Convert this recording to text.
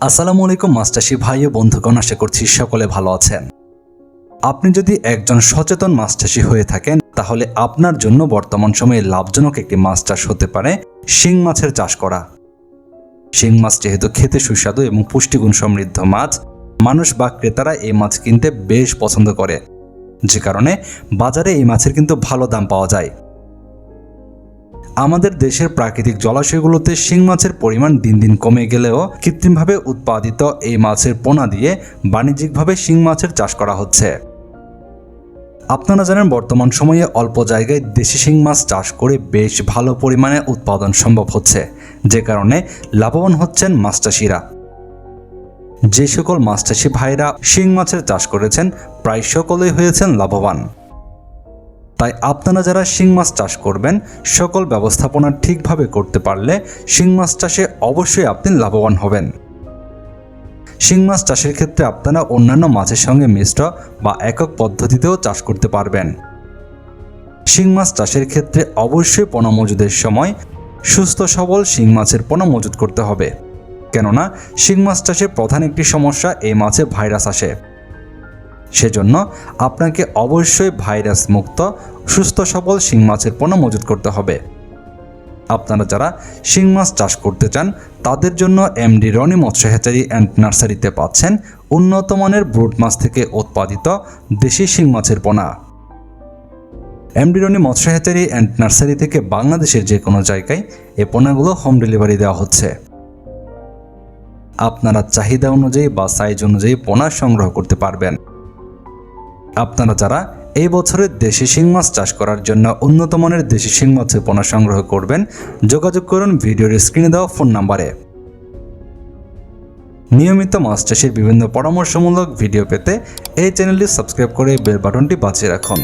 আসসালামু আলাইকুম মাস্টারশি ভাই ও বন্ধুগণ, আশা করছি সকলে ভালো আছেন। আপনি যদি একজন সচেতন চাষি হয়ে থাকেন, তাহলে আপনার জন্য বর্তমান সময়ে লাভজনক একটি মাছ চাষ হতে পারে শিং মাছের চাষ করা। শিং মাছ যেহেতু খেতে সুস্বাদু এবং পুষ্টিগুণ সমৃদ্ধ মাছ, মানুষ বা ক্রেতারা এই মাছ কিনতে বেশ পছন্দ করে। যে কারণে বাজারে এই মাছের কিন্তু ভালো দাম পাওয়া যায়। আমাদের দেশের প্রাকৃতিক জলাশয়গুলোতে শিং মাছের পরিমাণ দিন দিন কমে গেলেও কৃত্রিমভাবে উৎপাদিত এই মাছের পোনা দিয়ে বাণিজ্যিকভাবে শিং মাছের চাষ করা হচ্ছে। আপনারা জানেন বর্তমান সময়ে অল্প জায়গায় দেশি শিং মাছ চাষ করে বেশ ভালো পরিমাণে উৎপাদন সম্ভব হচ্ছে, যে কারণে লাভবান হচ্ছেন মাছ চাষিরা। যে সকল মাছ চাষি ভাইরা শিং মাছের চাষ করেছেন, প্রায় সকলেই হয়েছেন লাভবান। তাই আপনারা যারা শিং মাছ চাষ করবেন, সকল ব্যবস্থাপনা ঠিকভাবে করতে পারলে শিং মাছ চাষে অবশ্যই আপনি লাভবান হবেন। শিং মাছ চাষের ক্ষেত্রে আপনারা অন্যান্য মাছের সঙ্গে মিশ্র বা একক পদ্ধতিতেও চাষ করতে পারবেন। শিং মাছ চাষের ক্ষেত্রে অবশ্যই পোনা মজুদের সময় সুস্থ সবল শিং মাছের পোনা মজুদ করতে হবে। কেননা, শিং মাছ চাষে প্রধান একটি সমস্যা এই মাছে ভাইরাস আসে। সেজন্য আপনাকে অবশ্যই ভাইরাস মুক্ত, সুস্থ, সবল শিং মাছের পোনা মজুত করতে হবে। আপনারা যারা শিং মাছ চাষ করতে চান, তাদের জন্য এমডি রনি মৎস্য হ্যাচারি অ্যান্ড নার্সারিতে পাচ্ছেন উন্নত মানের ব্রুড মাছ থেকে উৎপাদিত দেশি শিং মাছের পোনা। এমডি রনি মৎস্য হ্যাচারি অ্যান্ড নার্সারি থেকে বাংলাদেশের যে কোনো জায়গায় এ পোনাগুলো হোম ডেলিভারি দেওয়া হচ্ছে। আপনারা চাহিদা অনুযায়ী বা সাইজ অনুযায়ী পোনা সংগ্রহ করতে পারবেন। আপনারা যারা এই বছরের দেশি শিং মাছ চাষ করার জন্য উন্নত মানের দেশি শিং মাছের পোনা সংগ্রহ করবেন, যোগাযোগ করুন ভিডিওর স্ক্রিনে দেওয়া ফোন নাম্বারে। নিয়মিত মাছ চাষের বিভিন্ন পরামর্শমূলক ভিডিও পেতে এই চ্যানেলটি সাবস্ক্রাইব করে বেল বাটনটি বাজিয়ে রাখুন।